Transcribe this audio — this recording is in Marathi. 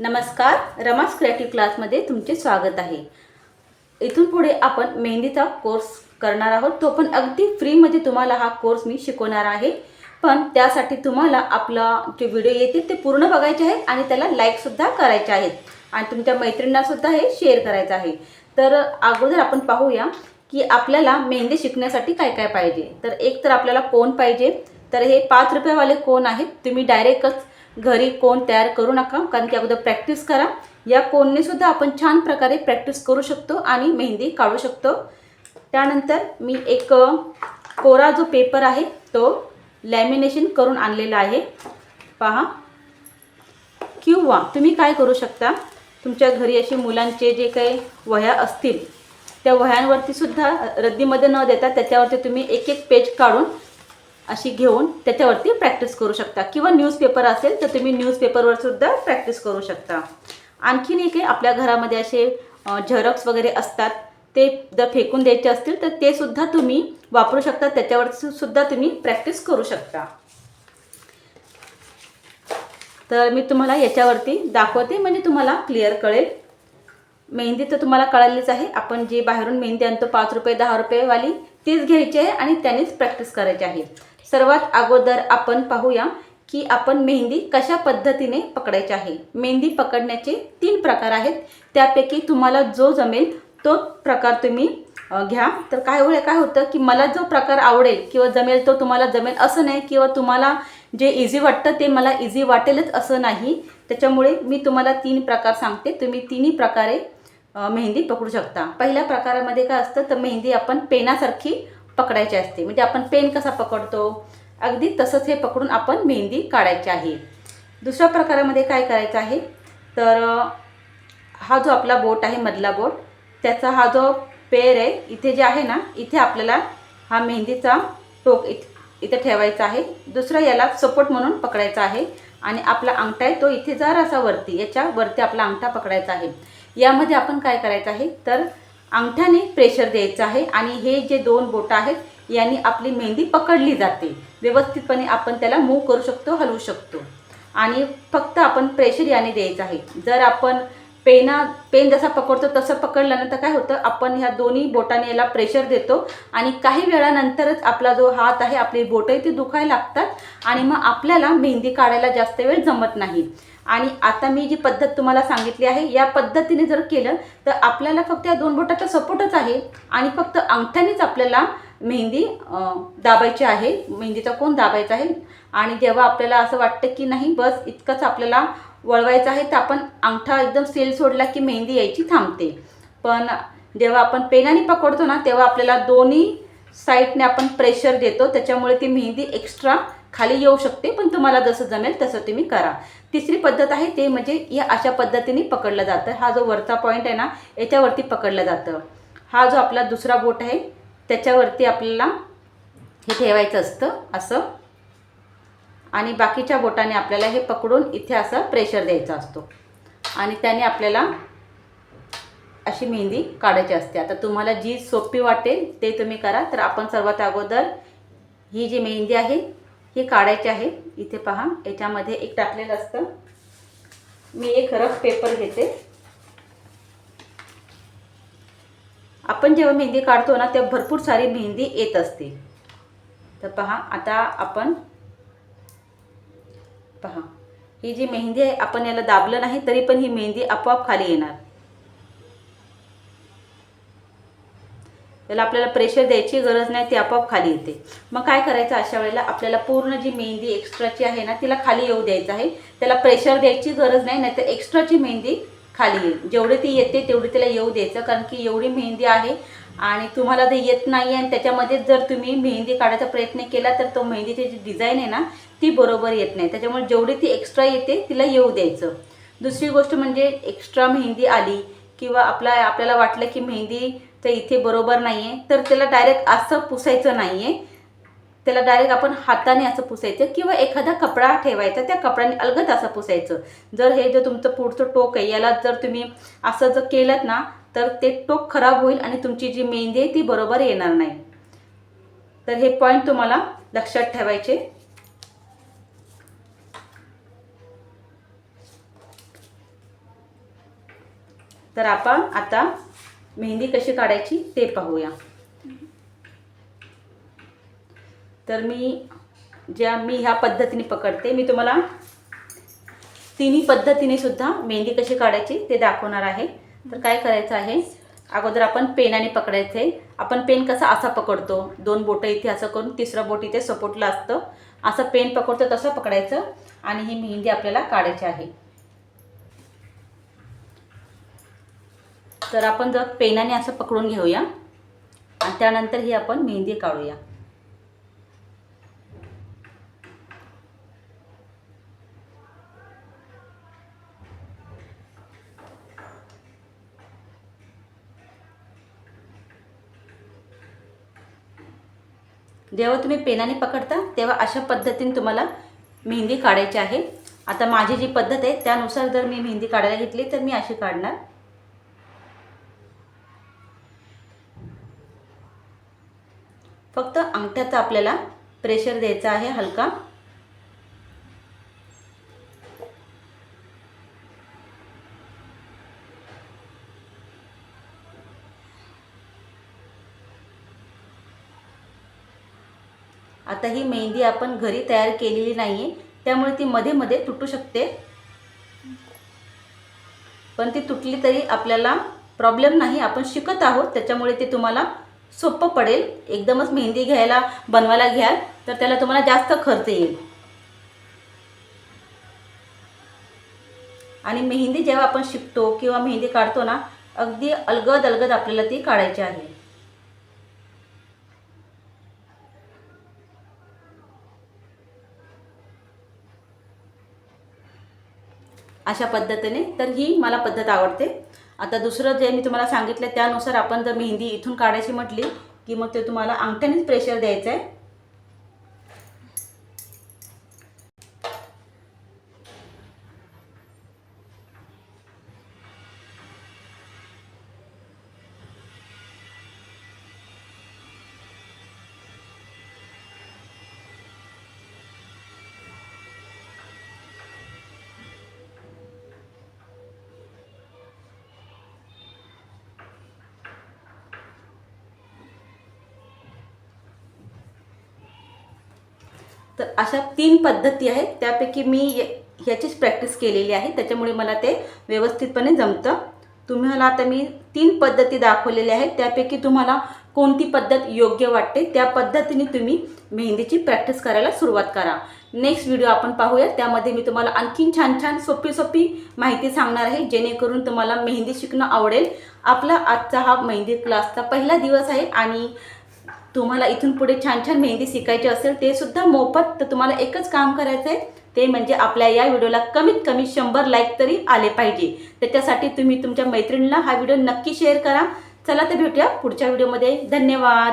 नमस्कार रमास क्रिएटिव्ह क्लासमध्ये तुमचे स्वागत आहे. इथून पुढे आपण मेहंदीचा कोर्स करणार आहोत. तो पण अगदी फ्रीमध्ये तुम्हाला हा कोर्स मी शिकवणार आहे. पण त्यासाठी तुम्हाला आपला जे व्हिडिओ येतील ते पूर्ण बघायचे आहेत आणि त्याला लाईकसुद्धा करायचे आहेत. आणि तुमच्या मैत्रिणींनासुद्धा हे शेअर करायचं आहे. तर अगोदर आपण पाहूया की आपल्याला मेहंदी शिकण्यासाठी काय काय पाहिजे. तर एक तर आपल्याला कोण पाहिजे? तर हे पाच रुपयेवाले कोण आहेत? तुम्ही डायरेक्टच घरी कोण तयार करू नका कारण की अगोदर प्रॅक्टिस करा. या कोणने सुद्धा आपण छान प्रकारे प्रॅक्टिस करू शकतो आणि मेहंदी काढू शकतो. त्यानंतर मी एक कोरा जो पेपर आहे तो लॅमिनेशन करून आणलेला आहे. पहा. किंवा तुम्ही काय करू शकता तुमच्या घरी असे मुलांचे जे काही वह्या असतील त्या वह्यांवरती सुद्धा रद्दीमध्ये न देता त्याच्यावरती तुम्ही एक एक पेज काढून अशी घेऊन त्याच्यावरती प्रॅक्टिस करू शकता. किंवा न्यूजपेपर असेल तर तुम्ही न्यूजपेपरवर सुद्धा प्रॅक्टिस करू शकता. आणखीन एक आहे आपल्या घरामध्ये असे झेरॉक्स वगैरे असतात ते जर फेकून द्यायचे असतील तर ते सुद्धा तुम्ही वापरू शकता. त्याच्यावर सुद्धा तुम्ही प्रॅक्टिस करू शकता. तर मी तुम्हाला याच्यावरती दाखवते म्हणजे तुम्हाला क्लिअर कळेल. मेहंदी तर तुम्हाला कळालीच आहे. आपण जे बाहेरून मेहंदी आणतो पाच रुपये दहा रुपयेवाली तीच घ्यायची आहे आणि त्यानेच प्रॅक्टिस करायची आहे. सर्वात अगोदर आपण पाहूया की आपण मेहंदी कशा पद्धतीने पकडायची आहे. मेहंदी पकडण्याचे तीन प्रकार आहेत. त्यापैकी तुम्हाला जो जमेल तो प्रकार तुम्ही घ्या. तर काय होईल काय होतं की मला जो प्रकार आवडेल किंवा जमेल तो तुम्हाला जमेल असं नाही किंवा तुम्हाला जे इझी वाटतं ते मला इझी वाटेलच असं नाही. त्याच्यामुळे मी तुम्हाला तीन प्रकार सांगते. तुम्ही तिन्ही प्रकारे मेहंदी पकडू शकता. पहिल्या प्रकारामध्ये काय असतं? तर मेहंदी आपण पेनासारखी पकडायची असते. म्हणजे आपण पेन कसा पकडतो? अगदी तसंच हे पकडून आपण मेहंदी काढायची आहे. दुसऱ्या प्रकारामध्ये काय करायचं आहे? तर हा जो आपला बोट आहे मधला बोट त्याचा हा जो पेर आहे इथे जे आहे ना इथे आपल्याला हा मेहंदीचा टोक इथ इथे ठेवायचा आहे. दुसरा याला सपोर्ट म्हणून पकडायचा आहे. आणि आपला अंगठा आहे तो इथे जरासा वरती याच्या वरती आपला अंगठा पकडायचा आहे. यामध्ये आपण काय करायचं आहे? तर अंगठ्याने प्रेशर द्यायचं आहे आणि हे जे दोन बोटं आहेत यांनी आपली मेहंदी पकडली जाते. व्यवस्थितपणे आपण त्याला मूव करू शकतो हलवू शकतो. आणि फक्त आपण प्रेशर याने द्यायचं आहे. जर आपण पेना पेन जसा पकडतो तसं पकडलं ना तर काय होतं आपण ह्या दोन्ही बोटाने याला प्रेशर देतो आणि काही वेळानंतरच आपला जो हात आहे आपली बोटंही ती दुखायला लागतात आणि मग आपल्याला मेहंदी काढायला जास्त वेळ जमत नाही. आणि आता मी जी पद्धत तुम्हाला सांगितली आहे या पद्धतीने जर केलं तर आपल्याला फक्त या दोन बोटाचा सपोर्टच आहे आणि फक्त अंगठ्यानेच आपल्याला मेहंदी दाबायची आहे. मेहंदीचा कोण दाबायचा आहे? आणि जेव्हा आपल्याला असं वाटतं की नाही बस इतकंच आपल्याला वळवायचं आहे तर आपण अंगठा एकदम सेल सोडला की मेहंदी यायची थांबते. पण जेव्हा आपण पेनाने पकडतो ना तेव्हा आपल्याला दोन्ही साईडने आपण प्रेशर देतो त्याच्यामुळे ती मेहंदी एक्स्ट्रा खाली येऊ शकते पण तुम्हाला जसं जमेल तसं तुम्ही करा. तिसरी पद्धत आहे ते म्हणजे या अशा पद्धतीने पकडलं जातं. हा जो वरचा पॉईंट आहे ना याच्यावरती पकडलं जातं. हा जो आपला दुसरा बोट आहे त्याच्यावरती आपल्याला हे ठेवायचं असतं असं. आणि बाकीच्या बोटाने आपल्याला हे पकडून इथे असं प्रेशर द्यायचा असतो. आणि त्याने आपल्याला अशी मेहंदी काढायची असते. आता तुम्हाला जी सोपी वाटेल ते तुम्ही करा. तर आपण सर्वात अगोदर ही जी मेहंदी आहे ही काढायची आहे. इथे पहा याच्यामध्ये एक टाकलेलं असतं. मी एक रफ पेपर घेते. आपण जेव्हा मेहंदी काढतो ना तेव्हा भरपूर सारी मेहंदी येत असते. तर पहा आता आपण पहा. ही जी मेहंदी आहे आपण याला दाबलं नाही तरी पण ही मेहंदी आपोआप खाली येणार. त्याला आपल्याला प्रेशर द्यायची गरज नाही ती आपोआप खाली येते. मग काय करायचं अशा वेळेला? आपल्याला पूर्ण जी मेहंदी एक्स्ट्राची आहे ना तिला खाली येऊ द्यायचं आहे. त्याला प्रेशर द्यायची गरज नाही नाहीतर एक्स्ट्राची मेहंदी खाली येईल. जेवढी ती येते तेवढी तिला येऊ द्यायचं कारण की एवढी मेहंदी आहे आणि तुम्हाला ते येत नाही आणि त्याच्यामध्ये जर तुम्ही मेहंदी काढायचा प्रयत्न केला तर तो मेहंदीची जी डिझाईन आहे ना ती बरोबर येत नाही. त्याच्यामुळे जेवढी ती एक्स्ट्रा येते तिला येऊ द्यायचं. दुसरी गोष्ट म्हणजे एक्स्ट्रा मेहंदी आली किंवा आपला आपल्याला वाटलं की मेहंदी तर इथे बरोबर नाही आहे तर त्याला डायरेक्ट असं पुसायचं नाही आहे त्याला डायरेक्ट आपण हाताने असं पुसायचं किंवा एखादा कपडा ठेवायचा त्या कपड्याने अलगद असं पुसायचं. जर हे जे तुमचं पुढचं टोक आहे याला जर तुम्ही असं जर केलं ना तर ते टोक खराब होईल आणि तुमची जी मेहंदी आहे ती बरोबर येणार नाही. तर हे पॉईंट तुम्हाला लक्षात ठेवायचे. तर आपण आता मेहंदी कशी काढायची ते पाहूया. तर मी ज्या मी ह्या पद्धतीने पकडते मी तुम्हाला तिन्ही पद्धतीने सुद्धा मेहंदी कशी काढायची ते दाखवणार आहे. तर काय करायचं आहे अगोदर आपण पेनाने पकडायचे. आपण पेन कसा असा पकडतो दोन बोटं इथे असं करून तिसरं बोट इथे सपोर्टला असतं. असं पेन पकडतो तसं पकडायचं आणि ही मेहंदी आपल्याला काढायची आहे. तर आपण जर पेनाने असं पकडून घेऊया. आणि त्यानंतर ही आपण मेहंदी काढूया. जेव्हा तुम्ही पेनाने पकडता तेव्हा अशा पद्धतीने तुम्हाला मेहंदी काढायची आहे. आता माझी जी पद्धत आहे त्यानुसार जर मी मेहंदी काढायला घेतली तर मी अशी काढणार. फक्त अंगठ्याचा आपल्याला प्रेशर द्यायचा आहे हलका. आता ही मेहंदी आपण घरी तयार केलेली नाही आहे त्यामुळे ती मध्ये मध्ये तुटू शकते. पण ती तुटली तरी आपल्याला प्रॉब्लेम नाही आपण शिकत आहोत त्याच्यामुळे ती तुम्हाला सोपं पडेल. एकदमच मेहंदी घ्यायला बनवायला घ्याल तर त्याला तुम्हाला जास्त खर्च येईल. आणि मेहंदी जेव्हा आपण शिकतो किंवा मेहंदी काढतो ना अगदी अलगद अलगद आपल्याला ती काढायची आहे. अशा पद्धतीने तर ही मला पद्धत आवडते. आता दुसरं जे मी तुम्हाला सांगितलं त्यानुसार आपण जर मेहंदी इथून काढायची म्हटली की मग ते तुम्हाला अंगठ्यानेच प्रेशर द्यायचं आहे तर अशा तीन पद्धती आहेत. त्यापैकी मी ह्याचीच प्रॅक्टिस केलेली आहे. त्याच्यामुळे मला ते व्यवस्थितपणे जमतं. तुम्हाला आता मी तीन पद्धती दाखवलेल्या आहेत. त्यापैकी तुम्हाला कोणती पद्धत योग्य वाटते त्या पद्धतीने तुम्ही मेहंदीची प्रॅक्टिस करायला सुरुवात करा. नेक्स्ट व्हिडिओ आपण पाहूया. त्यामध्ये मी तुम्हाला आणखीन छान छान सोपी सोपी माहिती सांगणार आहे जेणेकरून तुम्हाला मेहंदी शिकणं आवडेल. आपला आजचा हा मेहंदी क्लासचा पहिला दिवस आहे आणि तुम्हाला इथून पुढे छान छान मेहंदी शिकायची असेल ते सुद्धा मोफत तर तुम्हाला एकच काम करायचं आहे ते म्हणजे आपल्या या व्हिडिओला कमीत कमी शंभर लाईक तरी आले पाहिजे. त्याच्यासाठी तुम्ही तुमच्या मैत्रिणीला हा व्हिडिओ नक्की शेअर करा. चला तर भेटूया पुढच्या व्हिडिओमध्ये. धन्यवाद!